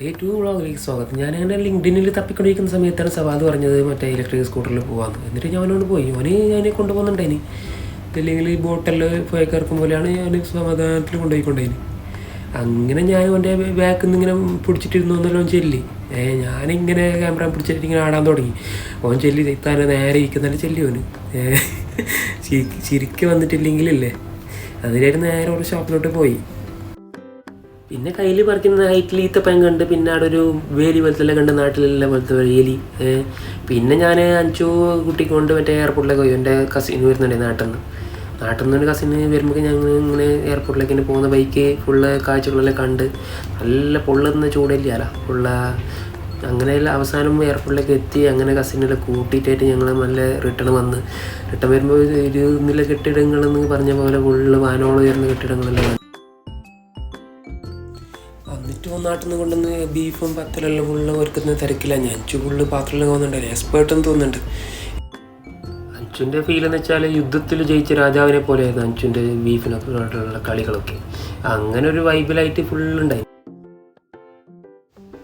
Day to വ്ളോഗിലേക്ക് സ്വാഗതം. ഞാൻ അങ്ങനെ ലിങ്ക്ഡിനിൽ തപ്പിക്കൊണ്ടിരിക്കുന്ന സമയത്താണ് സവാദ് പറഞ്ഞത് മറ്റേ ഇലക്ട്രിക് സ്കൂട്ടറിൽ പോകാമെന്ന് എന്നിട്ട് ഞാൻ അവനോട് പോയി. അവന് ഞാൻ കൊണ്ടുപോകുന്നുണ്ടായിന്. ഇല്ലെങ്കിൽ ഈ ബോട്ടിൽ പോയി കയറക്കും പോലെയാണ് ഞാൻ സമാധാനത്തിൽ കൊണ്ടുപോയിക്കൊണ്ടേന് അങ്ങനെ ഞാൻ അവന്റെ ബാക്കിൽ നിന്ന് ഇങ്ങനെ പിടിച്ചിട്ടിരുന്നു എന്നല്ലോ ചെല്ലി. ഏ ഞാനിങ്ങനെ ക്യാമറ പിടിച്ചിട്ട് ഇങ്ങനെ ആടാൻ തുടങ്ങി. അവൻ ചെല്ലി താൻ നേരെ ഇരിക്കുന്നില്ല ചെല്ലി അവന് ചിരിക്ക് വന്നിട്ടില്ലെങ്കിലല്ലേ. അതിലായിട്ട് നേരെ ഒരു ഷോപ്പിലോട്ട് പോയി. പിന്നെ കയ്യിൽ പറിക്കുന്ന ഹൈറ്റിൽ ഈത്തപ്പഴം കണ്ട് പിന്നെ അവിടെ ഒരു വേലി പോലത്തെ കണ്ട് നാട്ടിലെല്ലാം പോലത്തെ വേലി. പിന്നെ ഞാൻ അഞ്ചു കുട്ടിക്ക് കൊണ്ട് മറ്റേ എയർപോർട്ടിലേക്ക് പോയി. എന്റെ കസിൻ വരുന്നുണ്ട് നാട്ടിൽ നിന്ന് നാട്ടിൽ നിന്ന് ഒരു കസിന് വരുമ്പോൾ ഞങ്ങൾ ഇങ്ങനെ എയർപോർട്ടിലേക്ക് ഇങ്ങനെ പോകുന്ന ബൈക്ക് ഫുള്ള് കാഴ്ചകളെല്ലാം കണ്ട് നല്ല പൊള്ളുന്ന ചൂടില്ല ഫുള്ള അങ്ങനെ അവസാനം എയർപോർട്ടിലേക്ക് എത്തി. അങ്ങനെ കസിനെല്ലാം കൂട്ടിയിട്ടായിട്ട് ഞങ്ങൾ നല്ല റിട്ടേൺ വന്ന്. റിട്ടേൺ വരുമ്പോൾ ഒരു നില കെട്ടിടങ്ങളെന്ന് പറഞ്ഞ പോലെ ഫുള്ള് വാനോളം ഉയർന്ന കെട്ടിടങ്ങളെല്ലാം നാട്ടിൽ നിന്ന് കൊണ്ടുവന്ന് ബീഫും പത്തലെല്ലാം ഫുള്ള് ഒരുക്കുന്ന തിരക്കില്ല ഞാൻ ഫുള്ള് പാത്രമെല്ലാം പോകുന്നുണ്ടല്ലേ. എക്സ്പേർട്ടെന്ന് തോന്നുന്നുണ്ട്. അഞ്ചുന്റെ ഫീൽ എന്ന് വെച്ചാൽ യുദ്ധത്തിൽ ജയിച്ച രാജാവിനെ പോലെയായിരുന്നു അഞ്ചുന്റെ ബീഫിനൊക്കെയുള്ള കളികളൊക്കെ. അങ്ങനെ ഒരു വൈബിലായിട്ട് ഫുള്ളുണ്ടായി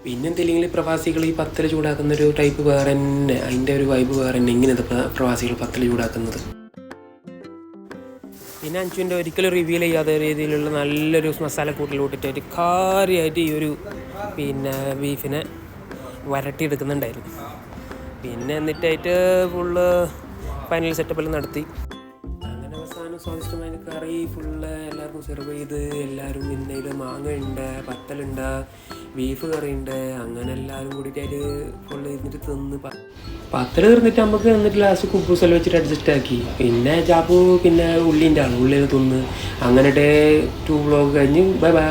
പിന്നെ എന്തെങ്കിലും പ്രവാസികൾ ഈ പത്തല ചൂടാക്കുന്ന ഒരു ടൈപ്പ് വേറെ തന്നെ. അതിന്റെ ഒരു വൈബ് വേറെ തന്നെ. ഇങ്ങനത്തെ പ്രവാസികൾ പത്തല ചൂടാക്കുന്നത്? പിന്നെ അഞ്ചുവിന്റെ ഒരിക്കലും റിവീൽ ചെയ്യാത്ത രീതിയിലുള്ള നല്ലൊരു മസാല കൂട്ടിൽ കൂട്ടിയിട്ട് കാര്യമായിട്ട് ഈ ഒരു പിന്നെ ബീഫിനെ വരട്ടിയെടുക്കുന്നുണ്ടായിരുന്നു. പിന്നെ എന്നിട്ടായിട്ട് ഫുള്ള് ഫൈനൽ സെറ്റപ്പെല്ലാം നടത്തി. അങ്ങനെ അവസാനം സ്വാദിഷ്ടമായ കറി ഫുള്ള് എല്ലാവർക്കും സെർവ് ചെയ്ത് എല്ലാവരും ഇന്നയിൽ മാങ്ങ ഉണ്ട് പത്തലുണ്ട് ബീഫ് കറി ഉണ്ട് അങ്ങനെ എല്ലാവരും കൂടിയിട്ട് അതിൽ ഫുള്ള് ഇരുന്നിട്ട് തിന്ന് അത്ര തീർന്നിട്ട് നമുക്ക് എന്നിട്ട് ലാസ്റ്റ് കുബൂസെല്ലാം വെച്ചിട്ട് അഡ്ജസ്റ്റ് ആക്കി. പിന്നെ ചാപ്പു പിന്നെ ഉള്ളിന്റെ ആണ് ഉള്ളിൽ തിന്ന്. അങ്ങനെ ടൂ വ്ളോഗ് കഴിഞ്ഞ് ബൈ ബൈ